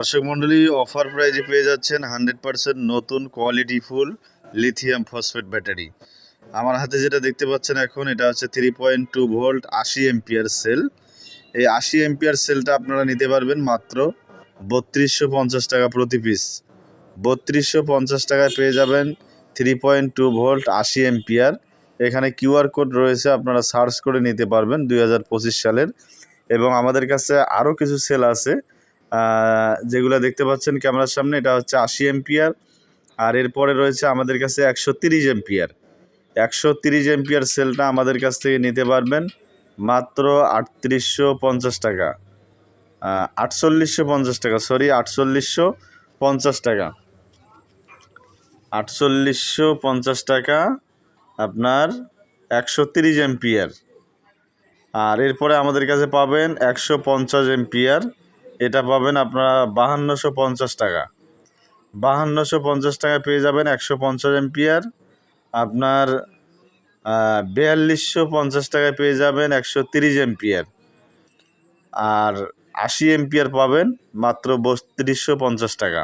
দর্শক মন্ডলী অফার প্রাইজে পেয়ে যাচ্ছেন হান্ড্রেড পার্সেন্ট নতুন quality full lithium phosphate battery আমার হাতে যেটা দেখতে পাচ্ছেন এখন, এটা হচ্ছে থ্রি পয়েন্ট টু ভোল্ট আশি এমপিয়ার সেল এই আশি এমপিয়ার সেলটা আপনারা নিতে পারবেন মাত্র বত্রিশশো পঞ্চাশ টাকা প্রতি পিস বত্রিশশো পঞ্চাশ টাকায় পেয়ে যাবেন থ্রি পয়েন্ট টু ভোল্ট আশি এমপিয়ার এখানে কিউআর কোড রয়েছে, আপনারা সার্চ করে নিতে পারবেন দুই হাজার পঁচিশ সালের। এবং আমাদের কাছে আরও কিছু সেল আছে যেগুলো দেখতে পাচ্ছেন ক্যামেরার সামনে, এটা হচ্ছে আশি এমপিয়ার আর এরপরে রয়েছে আমাদের কাছে একশো তিরিশ এমপিয়ার একশো তিরিশ এমপিয়ার সেলটা আমাদের কাছ থেকে নিতে পারবেন মাত্র আটত্রিশশো পঞ্চাশ টাকা। আটচল্লিশশো পঞ্চাশ টাকা সরি আটচল্লিশশো পঞ্চাশ টাকা। আটচল্লিশশো পঞ্চাশ টাকা আপনার একশো তিরিশ এমপিয়ার আর এরপরে আমাদের কাছে পাবেন একশো পঞ্চাশ এমপিয়ার এটা পাবেন আপনারা বাহান্নশো পঞ্চাশ টাকা। বাহান্নশো পঞ্চাশ টাকা পেয়ে যাবেন একশো পঞ্চাশ এমপিয়ার আপনার বিয়াল্লিশশো পঞ্চাশ টাকায় পেয়ে যাবেন একশো তিরিশ এমপিয়ার আর আশি এমপিয়ার পাবেন মাত্র বত্রিশশো পঞ্চাশ টাকা।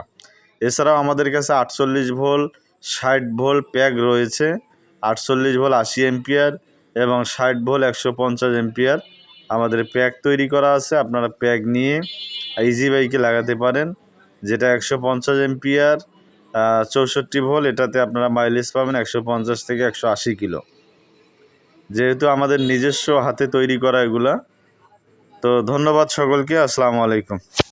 এছাড়াও আমাদের কাছে আটচল্লিশ ভোল ষাট ভোল প্যাক রয়েছে। আটচল্লিশ ভোল আশি এমপিয়ার এবং ষাট ভোল একশো পঞ্চাশ এমপিয়ার আমাদের প্যাক তৈরি করা আছে, আপনারা প্যাক নিয়ে ইজি বাইকে লাগাতে পারেন। যেটা একশো পঞ্চাশ এমপিয়ার চৌষট্টি ভোল এটাতে আপনারা মাইলেজ পাবেন একশো পঞ্চাশ থেকে একশো আশি কিলো। যেহেতু আমাদের নিজস্ব হাতে তৈরি করা এগুলা, তো ধন্যবাদ সকলকে, আসসালামু আলাইকুম।